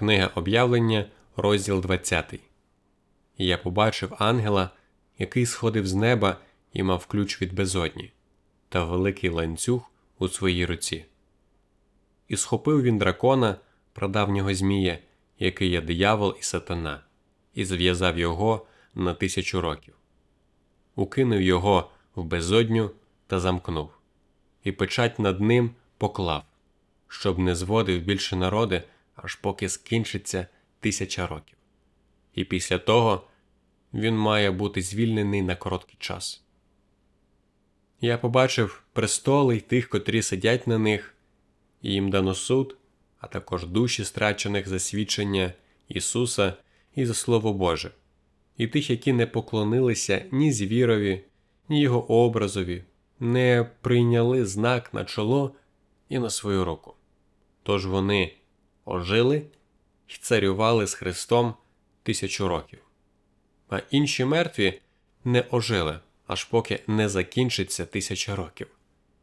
Книга об'явлення, розділ 20. І я побачив ангела, який сходив з неба і мав ключ від безодні, та великий ланцюг у своїй руці. І схопив він дракона, прадавнього Змія, який є диявол і сатана, і зв'язав його на тисячу років, укинув його в безодню та замкнув, і печать над ним поклав, щоб не зводив більше народи, аж поки скінчиться тисяча років. І після того він має бути звільнений на короткий час. Я побачив престоли й тих, котрі сидять на них, і їм дано суд, а також душі страчених за свідчення Ісуса і за Слово Боже, і тих, які не поклонилися ні звірові, ні його образові, не прийняли знак на чоло і на свою руку. Тож вони ожили й царювали з Христом тисячу років, а інші мертві не ожили, аж поки не закінчиться тисяча років.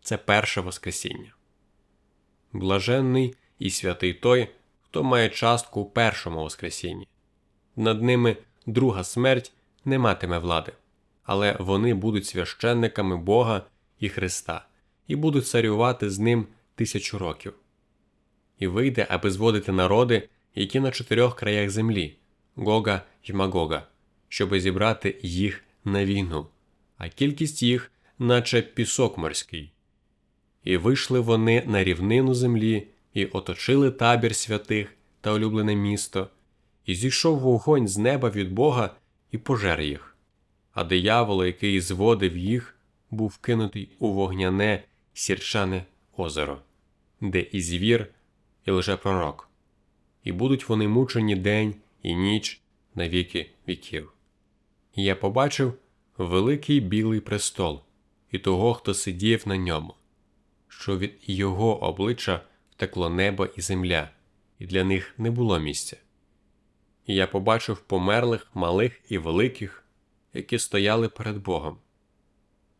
Це перше Воскресіння. Блаженний і святий той, хто має частку у першому Воскресінні. Над ними друга смерть не матиме влади, але вони будуть священниками Бога і Христа і будуть царювати з ним тисячу років. І вийде, аби зводити народи, які на чотирьох краях землі Гога й Магога, щоби зібрати їх на війну, а кількість їх, наче пісок морський. І вийшли вони на рівнину землі, і оточили табір святих та улюблене місто, і зійшов вогонь з неба від Бога і пожер їх. А диявол, який зводив їх, був кинутий у вогняне сірчане озеро, де і звір, і лжепророк, і будуть вони мучені день і ніч на віки віків. І я побачив великий білий престол і того, хто сидів на ньому, що від його обличчя втекло небо і земля, і для них не було місця. І я побачив померлих малих і великих, які стояли перед Богом,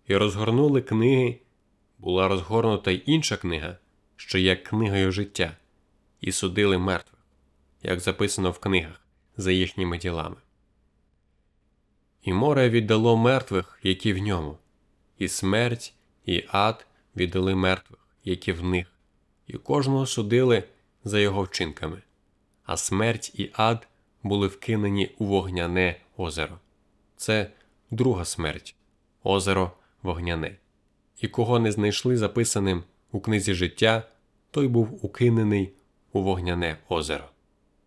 і розгорнули книги, була розгорнута й інша книга, що є книгою життя, і судили мертвих, як записано в книгах за їхніми ділами. І море віддало мертвих, які в ньому, і смерть, і ад віддали мертвих, які в них, і кожного судили за його вчинками, а смерть і ад були вкинені у вогняне озеро. Це друга смерть, озеро вогняне. І кого не знайшли записаним у книзі життя, той був укинений у вогняне озеро.